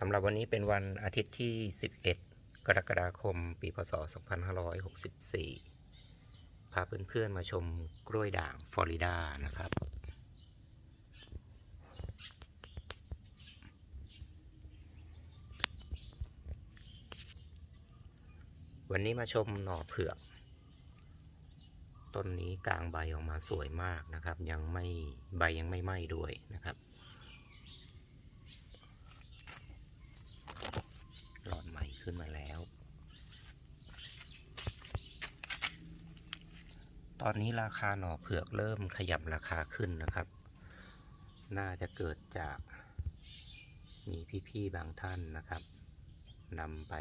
สำหรับวันนี้เป็นวันอาทิตย์ที่ 11 กรกฎาคม ปีพศ 2564 พาเพื่อนๆมาชมกล้วยด่างฟลอริดานะครับ วันนี้มาชมหน่อเผือก ต้นนี้กลางใบออกมาสวยมากนะครับ ยังไม่ใบยังไม่ไหม้ด้วยนะครับ หลอดใหม่ขึ้นมาแล้ว ต อนนี้ราคาหน่อเผือกเริ่มขยับราคาขึ้นนะครับ น่าจะเกิดจากมีพี่ๆบางท่านนะครับนำไป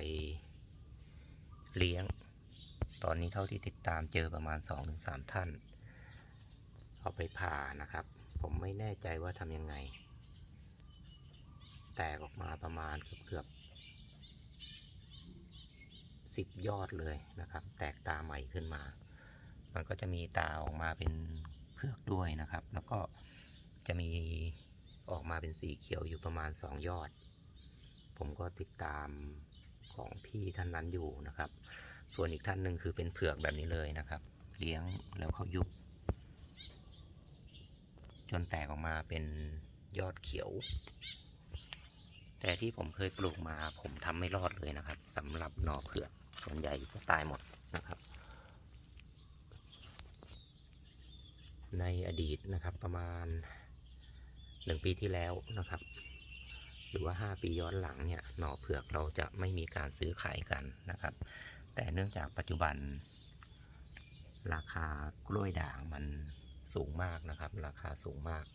เลี้ยง ตอนนี้เท่าที่ติดตามเจอประมาณ 2-3 ท่าน เอาไปผ่านะครับ ผมไม่แน่ใจว่าทำยังไง แตกออกมาประมาณเกือบๆสิบยอดเลยนะครับ แตกตาใหม่ขึ้นมา มันก็จะมีตาออกมาเป็นเผือกด้วยนะครับ แล้วก็จะมีออกมาเป็นสีเขียวอยู่ประมาณสองยอด ผมก็ติดตามของพี่ท่านนั้นอยู่นะครับ ส่วนอีกท่านหนึ่งคือเป็นเผือกแบบนี้เลยนะครับ เลี้ยงแล้วเขายุบจนแตกออกมาเป็นยอดเขียว แต่ที่ผมเคยปลูกมาผมทำไม่รอดเลยนะครับสำหรับหน่อเผือกส่วนใหญ่ก็ตายหมดนะครับ ในอดีตนะครับประมาณหนึ่งปีที่แล้วนะครับ หรือว่า 5 ปีย้อนหลังเนี่ยหน่อเผือกเราจะไม่มีการซื้อขายกันนะครับ แต่เนื่องจากปัจจุบัน ราคากล้วยด่างมันสูงมากนะครับ ราคาสูงมาก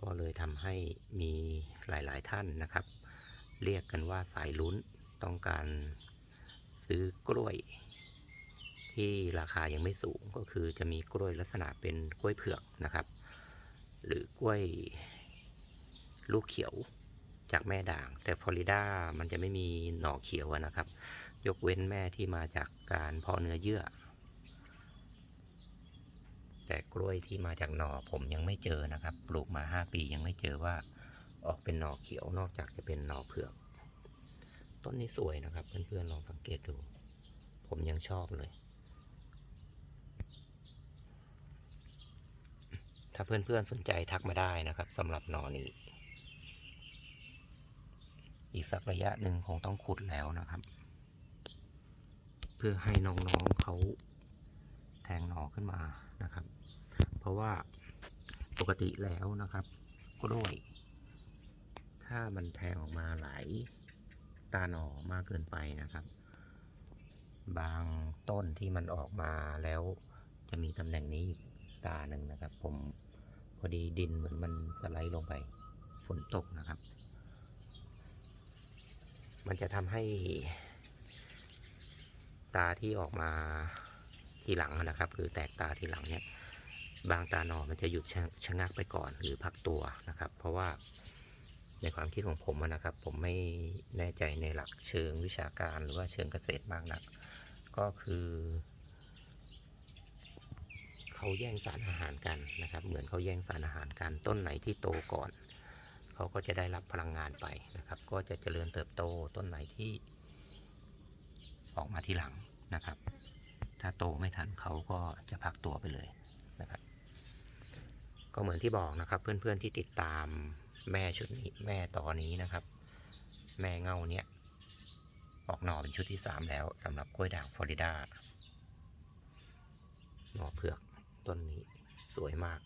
ก็เลยทำให้มีหลาย ๆ ท่านนะครับ เรียกกันว่าสายลุ้นต้องการซื้อกล้วย ที่ราคายังไม่สูงก็คือจะมีกล้วยลักษณะเป็นกล้วยเผือกนะครับ หรือกล้วยลูกเขียวจากแม่ด่าง แต่ฟลอริดามันจะไม่มีหน่อเขียวนะครับ ยกเว้นแม่ที่มาจากการเพาะเนื้อเยื่อ แต่กล้วยที่มาจากหน่อผมยังไม่เจอนะครับ ปลูกมา 5 ปียังไม่เจอว่าออกเป็นหน่อเขียวนอกจากจะเป็นหน่อเผือกต้นนี้สวยนะครับ เพื่อนๆลองสังเกตดู ผมยังชอบเลย ถ้าเพื่อนๆสนใจทักมาได้นะครับสำหรับหนอนี้ อีกสักระยะหนึ่งคงต้องขุดแล้วนะครับ เพื่อให้น้องๆเขาแทงหน่อขึ้นมานะครับ เพราะว่าปกติแล้วนะครับกล้วยถ้ามันแทงออกมาหลายตาหน่อมากเกินไปนะครับ บางต้นที่มันออกมาแล้วจะมีตำแหน่งนี้อีกตาหนึ่งนะครับผม พอดีดินเหมือนมันสไลด์ลงไป ฝนตกนะครับ มันจะทำให้ ตาที่ออกมาทีหลังนะครับ คือแตกตาทีหลังเนี่ย บางตาหนอมันจะหยุดชะชะงักไปก่อนหรือพักตัวนะครับ เพราะว่าในความคิดของผมนะครับ ผมไม่แน่ใจในหลักเชิงวิชาการหรือว่าเชิงเกษตรมากนัก ก็คือ เขาแย่งสารอาหารกันนะครับ เหมือนเขาแย่งสารอาหารกันต้นไหนที่โตก่อน เขาก็จะได้รับพลังงานไปนะครับ ก็จะเจริญเติบโตต้นไหนที่ออกมาทีหลังนะครับ ถ้าโตไม่ทันเขาก็จะพักตัวไปเลยนะครับ ก็เหมือนที่บอกนะครับ เพื่อนๆที่ติดตามแม่ชุดนี้แม่ตอนนี้นะครับ แม่เงาเนี้ยออกหน่อเป็นชุดที่สามแล้วสำหรับกล้วยด่างฟลอริดาหน่อเผือก ต้นนี้สวยมาก